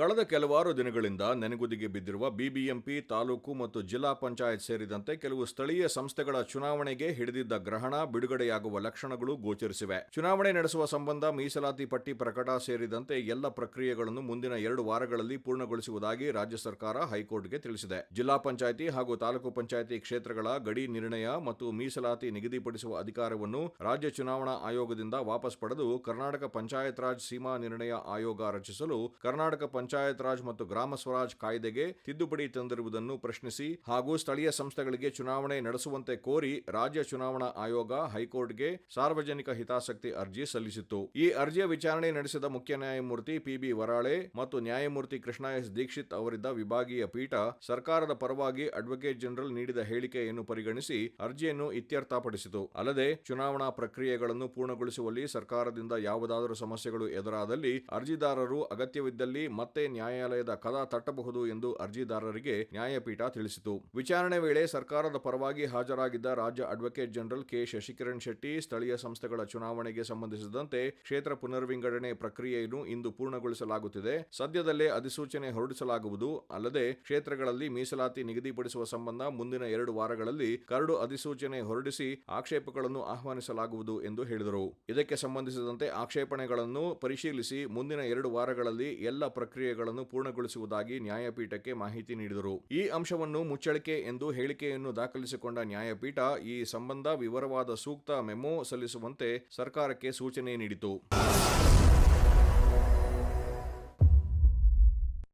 ಕಳೆದ ಕೆಲವಾರು ದಿನಗಳಿಂದ ನೆನೆಗುದಿಗೆ ಬಿದ್ದಿರುವ ಬಿಬಿಎಂಪಿ ತಾಲೂಕು ಮತ್ತು ಜಿಲ್ಲಾ ಪಂಚಾಯತ್ ಸೇರಿದಂತೆ ಕೆಲವು ಸ್ಥಳೀಯ ಸಂಸ್ಥೆಗಳ ಚುನಾವಣೆಗೆ ಹಿಡಿದಿದ್ದ ಗ್ರಹಣ, ಬಿಡುಗಡೆಯಾಗುವ ಲಕ್ಷಣಗಳು ಗೋಚರಿಸಿವೆ. ಚುನಾವಣೆ ನಡೆಸುವ ಸಂಬಂಧ ಮೀಸಲಾತಿ ಪಟ್ಟಿ ಪ್ರಕಟ ಸೇರಿದಂತೆ ಎಲ್ಲ ಪ್ರಕ್ರಿಯೆಗಳನ್ನು ಮುಂದಿನ ಎರಡು ವಾರಗಳಲ್ಲಿ ಪೂರ್ಣಗೊಳಿಸುವುದಾಗಿ ರಾಜ್ಯ ಸರ್ಕಾರ ಹೈಕೋರ್ಟ್ಗೆ ತಿಳಿಸಿದೆ. ಜಿಲ್ಲಾ ಪಂಚಾಯಿತಿ ಹಾಗೂ ತಾಲೂಕು ಪಂಚಾಯಿತಿ ಕ್ಷೇತ್ರಗಳ ಗಡಿ ನಿರ್ಣಯ ಮತ್ತು ಮೀಸಲಾತಿ ನಿಗದಿಪಡಿಸುವ ಅಧಿಕಾರವನ್ನು ರಾಜ್ಯ ಚುನಾವಣಾ ಆಯೋಗದಿಂದ ವಾಪಸ್ ಪಡೆದು ಕರ್ನಾಟಕ ಪಂಚಾಯತ್ ರಾಜ್ ಸೀಮಾ ನಿರ್ಣಯ ಆಯೋಗ ರಚಿಸಲು ಕರ್ನಾಟಕ ಪಂಚಾಯತ್ ರಾಜ್ ಮತ್ತು ಗ್ರಾಮ ಸ್ವರಾಜ್ ಕಾಯ್ದೆಗೆ ತಿದ್ದುಪಡಿ ತಂದಿರುವುದನ್ನು ಪ್ರಶ್ನಿಸಿ ಹಾಗೂ ಸ್ಥಳೀಯ ಸಂಸ್ಥೆಗಳಿಗೆ ಚುನಾವಣೆ ನಡೆಸುವಂತೆ ಕೋರಿ ರಾಜ್ಯ ಚುನಾವಣಾ ಆಯೋಗ ಹೈಕೋರ್ಟ್ಗೆ ಸಾರ್ವಜನಿಕ ಹಿತಾಸಕ್ತಿ ಅರ್ಜಿ ಸಲ್ಲಿಸಿತ್ತು. ಈ ಅರ್ಜಿಯ ವಿಚಾರಣೆ ನಡೆಸಿದ ಮುಖ್ಯ ನ್ಯಾಯಮೂರ್ತಿ ಪಿಬಿ ವರಾಳೆ ಮತ್ತು ನ್ಯಾಯಮೂರ್ತಿ ಕೃಷ್ಣ ಎಸ್ ದೀಕ್ಷಿತ್ ಅವರಿದ್ದ ವಿಭಾಗೀಯ ಪೀಠ ಸರ್ಕಾರದ ಪರವಾಗಿ ಅಡ್ವೊಕೇಟ್ ಜನರಲ್ ನೀಡಿದ ಹೇಳಿಕೆಯನ್ನು ಪರಿಗಣಿಸಿ ಅರ್ಜಿಯನ್ನು ಇತ್ಯರ್ಥಪಡಿಸಿತು. ಅಲ್ಲದೆ ಚುನಾವಣಾ ಪ್ರಕ್ರಿಯೆಗಳನ್ನು ಪೂರ್ಣಗೊಳಿಸುವಲ್ಲಿ ಸರ್ಕಾರದಿಂದ ಯಾವುದಾದರೂ ಸಮಸ್ಯೆಗಳು ಎದುರಾದಲ್ಲಿ ಅರ್ಜಿದಾರರು ಅಗತ್ಯವಿದ್ದಲ್ಲಿ ಮತ್ತೆ ನ್ಯಾಯಾಲಯದ ಕದ ತಟ್ಟಬಹುದು ಎಂದು ಅರ್ಜಿದಾರರಿಗೆ ನ್ಯಾಯಪೀಠ ತಿಳಿಸಿತು. ವಿಚಾರಣೆ ವೇಳೆ ಸರ್ಕಾರದ ಪರವಾಗಿ ಹಾಜರಾಗಿದ್ದ ರಾಜ್ಯ advocate general K. Shashikiran Shetty, ಸ್ಥಳೀಯ ಸಂಸ್ಥೆಗಳ ಚುನಾವಣೆಗೆ ಸಂಬಂಧಿಸಿದಂತೆ ಕ್ಷೇತ್ರ ಪುನರ್ವಿಂಗಡಣೆ ಪ್ರಕ್ರಿಯೆಯನ್ನು ಇಂದು ಪೂರ್ಣಗೊಳಿಸಲಾಗುತ್ತಿದೆ. ಸದ್ಯದಲ್ಲೇ ಅಧಿಸೂಚನೆ ಹೊರಡಿಸಲಾಗುವುದು. ಅಲ್ಲದೆ ಕ್ಷೇತ್ರಗಳಲ್ಲಿ ಮೀಸಲಾತಿ ನಿಗದಿಪಡಿಸುವ ಸಂಬಂಧ ಮುಂದಿನ ಎರಡು ವಾರಗಳಲ್ಲಿ ಕರಡು ಅಧಿಸೂಚನೆ ಹೊರಡಿಸಿ ಆಕ್ಷೇಪಗಳನ್ನು ಆಹ್ವಾನಿಸಲಾಗುವುದು ಎಂದು ಹೇಳಿದರು. ಇದಕ್ಕೆ ಸಂಬಂಧಿಸಿದಂತೆ ಆಕ್ಷೇಪಣೆಗಳನ್ನು ಪರಿಶೀಲಿಸಿ ಮುಂದಿನ ಎರಡು ವಾರಗಳಲ್ಲಿ ಎಲ್ಲ ಪ್ರಕ್ರಿಯೆಗಳನ್ನು ಪೂರ್ಣಗೊಳಿಸುವುದಾಗಿ ನ್ಯಾಯಪೀಠಕ್ಕೆ ಮಾಹಿತಿ ನೀಡಿದರು. ಈ ಅಂಶವನ್ನು ಮುಚ್ಚಳಿಕೆ ಎಂದು ಹೇಳಿಕೆಯನ್ನು ದಾಖಲಿಸಿಕೊಂಡ ನ್ಯಾಯಪೀಠ ಈ ಸಂಬಂಧ ವಿವರವಾದ ಸೂಕ್ತ ಮೆಮೊ ಸಲ್ಲಿಸುವಂತೆ ಸರ್ಕಾರಕ್ಕೆ ಸೂಚನೆ ನೀಡಿತು.